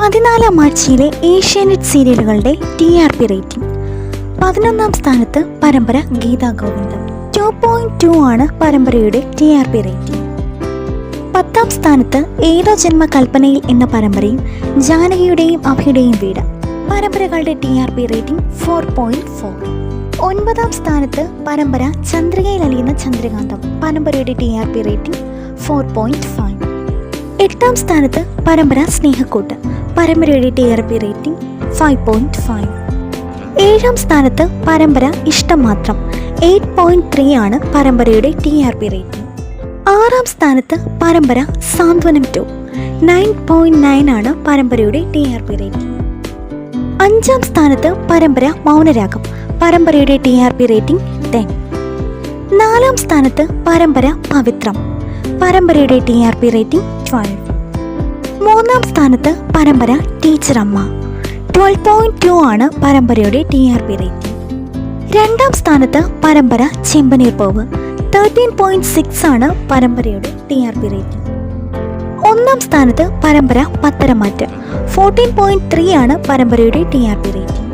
പതിനാലാം ആഴ്ചയിലെ ഏഷ്യാനെറ്റ് സീരിയലുകളുടെ ടി ആർ പി റേറ്റിംഗ്. പതിനൊന്നാം സ്ഥാനത്ത് പരമ്പര ഗീതാ ഗോവിന്ദം. ടു പോയിന്റ് ടു ആണ് പരമ്പരയുടെ ടി ആർ പി റേറ്റിംഗ്. പത്താം സ്ഥാനത്ത് ഏതോ ജന്മ കൽപ്പനയിൽ എന്ന പരമ്പരയും ജാനകിയുടെയും അഭിയുടെയും വീട്. പരമ്പരകളുടെ T R P rating four point four ഒൻപതാം സ്ഥാനത്ത് പരമ്പര ചന്ദ്രികയിൽ അലിയുന്ന ചന്ദ്രകാന്തം. പരമ്പരയുടെ T R P rating four point five എട്ടാം സ്ഥാനത്ത് പരമ്പര സ്നേഹക്കൂട്ട്. പരമ്പരയുടെ T R P rating five point five ഏഴാം സ്ഥാനത്ത് പരമ്പര ഇഷ്ടം മാത്രം. എയ്റ്റ് പോയിന്റ് ത്രീ ആണ് പരമ്പരയുടെ ടി ആർ പി റേറ്റിംഗ് ആറാം സ്ഥാനത്ത് പരമ്പര Santhwanam two nine point nine ആണ് പരമ്പരയുടെ ടി ആർ പി റേറ്റിംഗ് അഞ്ചാം സ്ഥാനത്ത് പരമ്പര മൗനരാഗം. പരമ്പരയുടെ T R P rating ten നാലാം സ്ഥാനത്ത് പരമ്പര പവിത്രം. പരമ്പരയുടെ T R P rating twelve മൂന്നാം സ്ഥാനത്ത് പരമ്പര ടീച്ചർ അമ്മ. ട്വൽവ് പോയിന്റ് ടു ആണ് പരമ്പരയുടെ ടി ആർ പി റേറ്റിംഗ് രണ്ടാം സ്ഥാനത്ത് പരമ്പര Chembaneer Poov. Thirteen point six ആണ് പരമ്പരയുടെ ടി ആർ പി റേറ്റിംഗ് ഒന്നാം സ്ഥാനത്ത് പരമ്പര പത്തരമാറ്റ്. ഫോർട്ടീൻ പോയിന്റ് ത്രീ ആണ് പരമ്പരയുടെ ടി ആർ പി റേറ്റിംഗ്